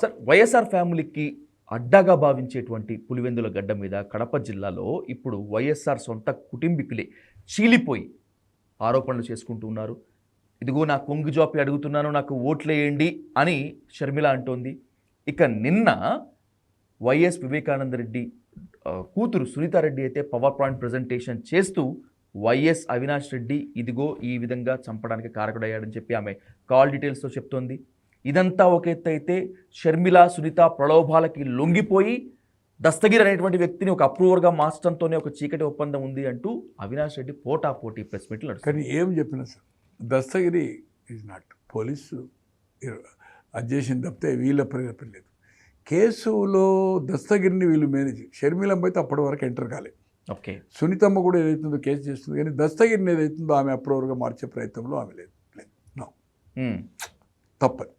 Sir YSR ఫ్యామిలీకి అడ్డాగా భావించేటువంటి పులివెందుల గడ్డ మీద కడప జిల్లాలో ఇప్పుడు వైఎస్ఆర్ సొంత కుటుంబీకులే చీలిపోయి ఆరోపణలు చేసుకుంటూ ఉన్నారు. ఇదిగో నా కొంగు జాపి అడుగుతున్నాను నాకు ఓట్లేయండి అని షర్మిల అంటోంది. ఇక నిన్న వైఎస్ వివేకానంద రెడ్డి కూతురు సునీతారెడ్డి అయితే పవర్ పాయింట్ ప్రజెంటేషన్ చేస్తూ వైఎస్ అవినాష్ రెడ్డి ఇదిగో ఈ విధంగా చంపడానికి కారకుడయ్యాడని చెప్పి ఆమె కాల్ డీటెయిల్స్తో చెప్తోంది. ఇదంతా ఒక ఎత్తు అయితే షర్మిల సునీత ప్రలోభాలకి లొంగిపోయి దస్తగిరి అనేటువంటి వ్యక్తిని ఒక అప్రూవర్గా మార్చడంతోనే ఒక చీకటి ఒప్పందం ఉంది అంటూ అవినాష్ రెడ్డి పోటా పోటీ ప్రెస్ మీట్లు కానీ ఏం చెప్పినా sir Dastagiri is not police అది తప్పితే వీళ్ళ ప్రేరేపణ లేదు. కేసులో దస్తగిరిని వీళ్ళు మేనేజ్ షర్మిలమ్మ అయితే అప్పటి వరకు ఎంటర్ కాలేదు ఓకే. సునీతమ్మ కూడా ఏదైతుందో కేసు చేస్తుంది కానీ దస్తగిరిని ఏదైతుందో ఆమె అప్రూవర్గా మార్చే ప్రయత్నంలో ఆమె లేదు లేదు. నో తప్పదు. అతను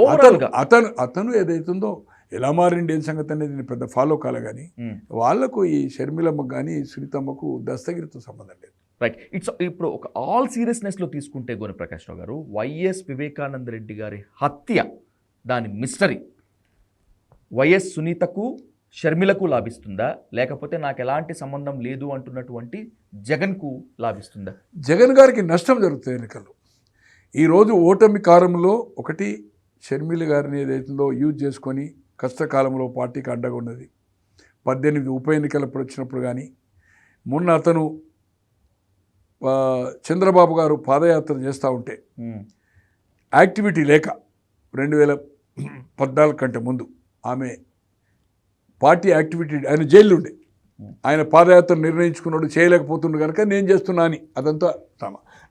ఓవరాల్గా. అతను అతను ఏదైతుందో ఎలా మారిండి ఏం సంగతి అనేది నేను పెద్ద ఫాలో కాలే కానీ వాళ్ళకు ఈ షర్మిలమ్మకు కానీ సునీతమ్మకు దస్తగిరితో సంబంధం లేదు. రైట్ ఇట్స్ ఇప్పుడు ఒక ఆల్ సీరియస్నెస్లో తీసుకుంటే గోని ప్రకాష్ రావు గారు వైఎస్ వివేకానంద రెడ్డి గారి హత్య దాని మిస్టరీ వైఎస్ సునీతకు షర్మిలకు లాభిస్తుందా? లేకపోతే నాకు ఎలాంటి సంబంధం లేదు అంటున్నటువంటి జగన్కు లాభిస్తుందా? జగన్ గారికి నష్టం జరుగుతుంది ఎన్నికల్లో. ఈరోజు ఓటమి కాలంలో ఒకటి షర్మిల గారిని ఏదైతుందో యూజ్ చేసుకొని కష్టకాలంలో పార్టీకి అడ్డగా ఉన్నది. పద్దెనిమిది ఉప ఎన్నికలప్పుడు వచ్చినప్పుడు కానీ మొన్న అతను చంద్రబాబు గారు పాదయాత్ర చేస్తూ ఉంటే యాక్టివిటీ లేక రెండు వేల పద్నాలుగు కంటే ముందు ఆమె పార్టీ యాక్టివిటీ ఆయన జైల్లో ఉండే ఆయన పాదయాత్ర నిర్ణయించుకున్నాడు చేయలేకపోతుండు కనుక నేను చేస్తున్నా అని అదంతా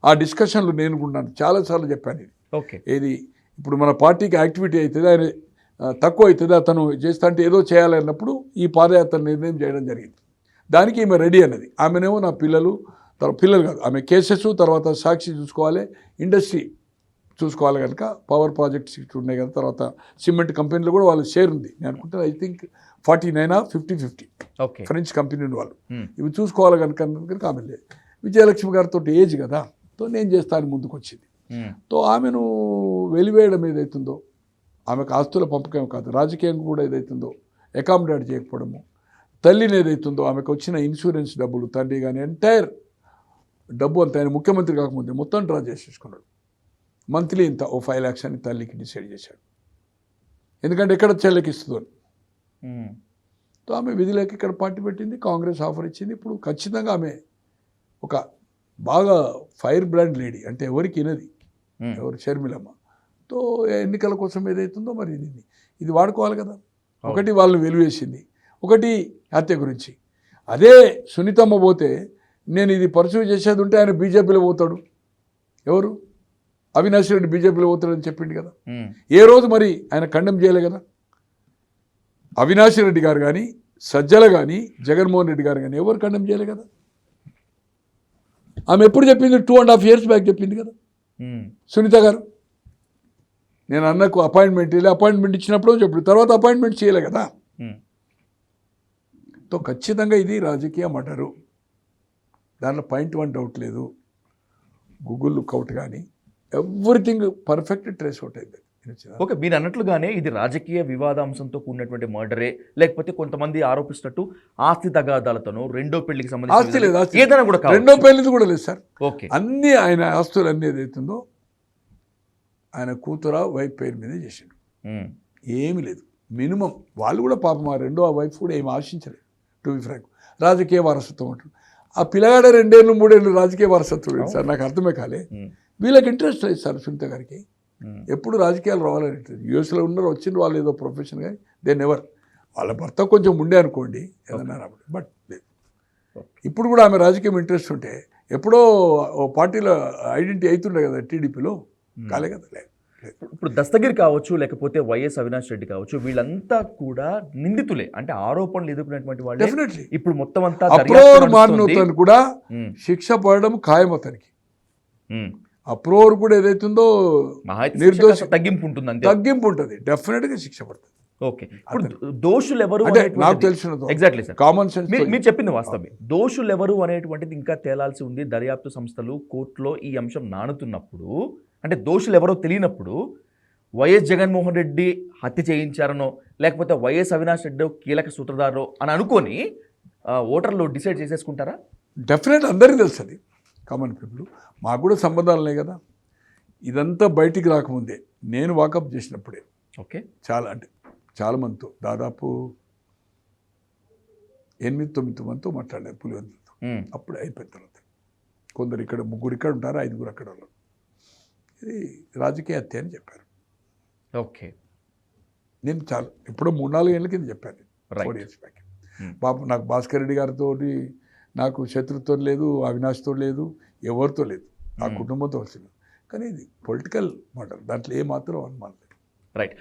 ఆ డిస్కషన్లో నేను ఉన్నాను చాలాసార్లు చెప్పాను ఇది. ఓకే. ఏది ఇప్పుడు మన పార్టీకి యాక్టివిటీ అవుతుంది ఆయన తక్కువ అవుతుంది అతను చేస్తా అంటే ఏదో చేయాలన్నప్పుడు ఈ పాదయాత్ర నిర్ణయం చేయడం జరిగింది. దానికి ఈమె రెడీ అన్నది. ఆమెనేమో నా పిల్లలు తర్వాత పిల్లలు కాదు ఆమె కేసెస్ తర్వాత సాక్షి చూసుకోవాలి ఇండస్ట్రీ చూసుకోవాలి కనుక పవర్ ప్రాజెక్ట్స్ ఉన్నాయి కదా తర్వాత సిమెంట్ కంపెనీలో కూడా వాళ్ళ షేర్ ఉంది. నేను అనుకుంటాను ఐ థింక్ ఫార్టీ నైనా fifty fifty okay. French company వాళ్ళు. ఇవి చూసుకోవాలి కనుక కనుక ఆమె లేదు విజయలక్ష్మి గారితో ఏజ్ కదా తో నేను చేస్తాను ముందుకు వచ్చింది తో ఆమెను వెలివేయడం ఏదైతుందో ఆమెకు ఆస్తుల పంపకం కాదు రాజకీయం కూడా ఏదైతుందో అకామిడేట్ చేయకపోవడము. తల్లిని ఏదైతుందో ఆమెకు వచ్చిన ఇన్సూరెన్స్ డబ్బులు తండ్రి కానీ ఎంటైర్ డబ్బు అంతా ఆయన ముఖ్యమంత్రి కాకముందే మొత్తం డ్రా చేసేసుకున్నాడు. మంత్లీ ఇంత ఓ ఫైవ్ ల్యాక్స్ అని తల్లికి డిసైడ్ చేశాడు. ఎందుకంటే ఎక్కడ చెల్లెకి ఇస్తుందో అని. తో ఆమె విధిలోకి ఇక్కడ పార్టీ పెట్టింది కాంగ్రెస్ ఆఫర్ ఇచ్చింది. ఇప్పుడు ఖచ్చితంగా ఆమె ఒక బాగా ఫైర్ బ్రాండ్ లేడీ అంటే ఎవరికి వినది. ఎవరు? షర్మిలమ్మ. తో ఎన్నికల కోసం ఏదైతుందో మరి ఇది. ఇది వాడుకోవాలి కదా. ఒకటి వాళ్ళని వెలువేసింది ఒకటి హత్య గురించి. అదే సునీతమ్మ పోతే నేను ఇది పర్సూ చేసేది ఉంటే ఆయన బీజేపీలో పోతాడు. ఎవరు? అవినాష్ రెడ్డి బీజేపీలో పోతాడని చెప్పిండు కదా. ఏ రోజు మరి ఆయన ఖండం చేయలే కదా? అవినాష్ రెడ్డి గారు కానీ సజ్జల కానీ జగన్మోహన్ రెడ్డి గారు కానీ ఎవరు ఖండం చేయలే కదా? ఆమె ఎప్పుడు చెప్పింది? Two and half years back చెప్పింది కదా. సునీత గారు నేను అన్నకు అపాయింట్మెంట్ ఇలా అపాయింట్మెంట్ ఇచ్చినప్పుడు చెప్పు తర్వాత అపాయింట్మెంట్ చేయలే కదా. తో ఖచ్చితంగా ఇది రాజకీయ మటరు. దాంట్లో పాయింట్ వన్ డౌట్ లేదు. గూగుల్ లుక్అవుట్ కానీ ఎవ్రీథింగ్ పర్ఫెక్ట్ ట్రేస్ అవుట్ అయింది. ఓకే మీరు అన్నట్లుగానే ఇది రాజకీయ వివాదాంశంతో కూడినటువంటి మర్డరే లేకపోతే కొంతమంది ఆరోపిస్తున్నట్టు ఆస్తి తగాదాలతోనో రెండో పెళ్ళికి సంబంధించి ఏదైనా కూడా. రెండో పెళ్ళిది కూడా లేదు సార్. ఓకే. అన్నీ ఆయన ఆస్తులు అన్నీ ఏదైతుందో ఆయన కూతుర వైఫ్ పేరు మీద చేసిండు. ఏమీ లేదు. మినిమం వాళ్ళు కూడా పాపం ఆ రెండో ఆ వైఫ్ కూడా ఏమి ఆశించలేదు టు బి ఫ్రాంక్ రాజకీయ వారసత్వం అంటారు ఆ పిల్లగాడ రెండేళ్ళు మూడేళ్ళు రాజకీయ వారసత్వం లేదు సార్ నాకు అర్థమే కాలే. వీళ్ళకి ఇంట్రెస్ట్ లేదు సార్ సునీత గారికి. ఎప్పుడు రాజకీయాలు రావాలని యూఎస్లో ఉన్నారు వచ్చిండ్రు వాళ్ళు ఏదో ప్రొఫెషన్ కానీ దే నెవర్ వాళ్ళ భర్త కొంచెం ఉండే అనుకోండి ఏదన్నా రాబడి బట్ లేదు ఇప్పుడు కూడా ఆమె రాజకీయం ఇంట్రెస్ట్ ఉంటే ఎప్పుడో ఓ పార్టీలో ఐడెంటిటీ అవుతుండే కదా టీడీపీలో కాలే కదా లేదు. ఇప్పుడు దస్తగిరి కావచ్చు లేకపోతే వైఎస్ అవినాష్ రెడ్డి కావచ్చు వీళ్ళంతా కూడా నిందితులే. అంటే ఆరోపణలు ఎదుర్కొన్నటువంటి వాళ్ళు. డెఫినెట్లీ ఇప్పుడు మొత్తం అంతా కూడా ఉమ్. శిక్ష పడడం ఖాయం అతనికి. అప్రోవర్ కూడా ఏదైతుందో నిర్దోషి- తగ్గింపు ఉంటుంది తగ్గింపు ఉంటుంది డెఫినెట్గా శిక్ష పడుతుంది. ఓకే. ఇప్పుడు దోషులు ఎవరు అంటే నాకు అనేటువంటిది- తెలిసినది ఎగ్జాక్ట్లీ సార్ కామన్ సెన్స్ మీరు చెప్పింది వాస్తవమే దోషులు ఎవరు అనేటువంటిది ఇంకా తేలాల్సి ఉంది. దర్యాప్తు సంస్థలు కోర్టులో ఈ అంశం నానుతున్నప్పుడు అంటే దోషులు ఎవరో తెలియనప్పుడు వైఎస్ జగన్మోహన్ రెడ్డి హత్య చేయించారనో లేకపోతే వైఎస్ అవినాష్ రెడ్డి కీలక సూత్రధారో అని అనుకొని ఓటర్లు డిసైడ్ చేసేసుకుంటారా? డెఫినెట్ అందరికీ తెలుసు కామన్ పీపుల్. మాకు కూడా సంబంధాలు ఉన్నాయి కదా. ఇదంతా బయటికి రాకముందే నేను వాకప్ చేసినప్పుడే. ఓకే. చాలా అంటే చాలా మందితో దాదాపు ఎనిమిది తొమ్మిది మందితో మాట్లాడాను పులివెందులతో. అప్పుడు అయిపోయిన తర్వాత. కొందరు ఇక్కడ ముగ్గురు ఇక్కడ ఉంటారు ఐదుగురు అక్కడ ఉన్నారు. ఇది రాజకీయ హత్య అని చెప్పారు. ఓకే. నేను చాలా ఎప్పుడో మూడు నాలుగు ఏళ్ళ కింద చెప్పాను. Four years back. పాపం నాకు భాస్కర్ రెడ్డి గారితో నాకు శత్రుత్వం లేదు అవినాష్తో లేదు ఎవరితో లేదు. Hmm. కుటుంబంతో వచ్చింది. కానీ ఇది పొలిటికల్ మాట దాంట్లో ఏ మాత్రం అనుమానం లేదు. రైట్.